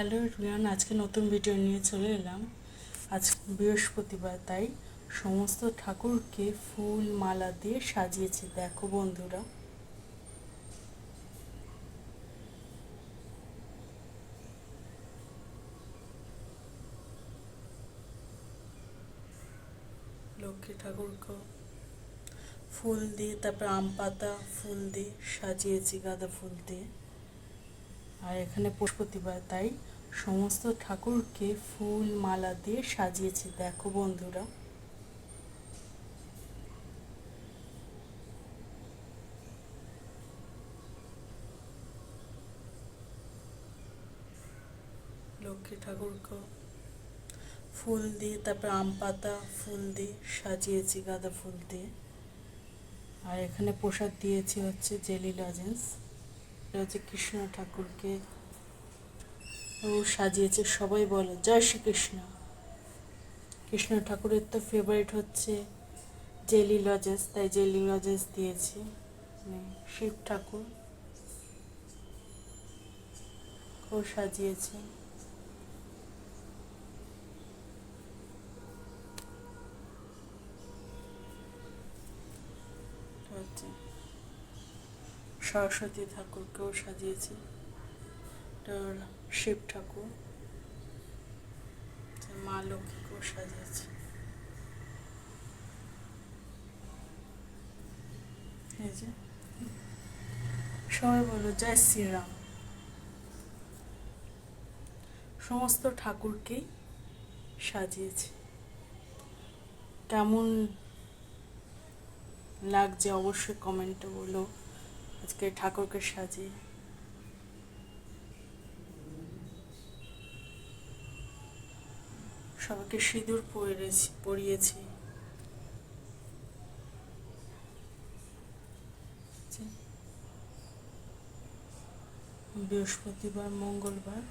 Hello Riyan আজকে নতুন video নিয়ে চলে এলাম। আজ বৃহস্পতিবার, তাই সমস্ত ঠাকুরকে ফুল, মালা দিয়ে সাজিয়েছি। দেখো বন্ধুরা। লক্ষ্মী ঠাকুরকে ফুল দিয়ে, তারপর আম পাতা ফুল দিয়ে সাজিয়েছি, গাঁদা ফুল দিয়ে। আর এখানে বৃহস্পতিবার তাই সমস্ত ঠাকুরকে ফুল মালা দিয়ে সাজিয়েছি। দেখো বন্ধুরা। লক্ষ্মী ঠাকুরকে ফুল দিয়ে, তারপর আম পাতা ফুল দিয়ে সাজিয়েছি, গাঁদা ফুল দিয়ে। আর এখানে প্রসাদ দিয়েছি হচ্ছে জেলি লজেন্স। এটা হচ্ছে কৃষ্ণ ঠাকুরকে ও সাজিয়েছে। সবাই বলে, জয় শ্রীকৃষ্ণ। কৃষ্ণ ঠাকুরের তো ফেভারিট হচ্ছে জেলি লজেস তাই জেলি লজেস দিয়েছি মানে শিব ঠাকুর। ও সাজিয়েছে। হচ্ছে সরস্বতী ঠাকুরকেও সাজিয়েছি। শিব ঠাকুর। মা লক্ষ্মীকেও সাজিয়েছি। সবাই বলো, জয় শ্রীরাম। সমস্ত ঠাকুরকেই সাজিয়েছি। কেমন লাগছে অবশ্যই কমেন্টে বলো। আজকে ঠাকুরকে সাজিয়ে সবাইকে সিঁদুর পরেছি পরিয়েছি। বৃহস্পতিবার মঙ্গলবার।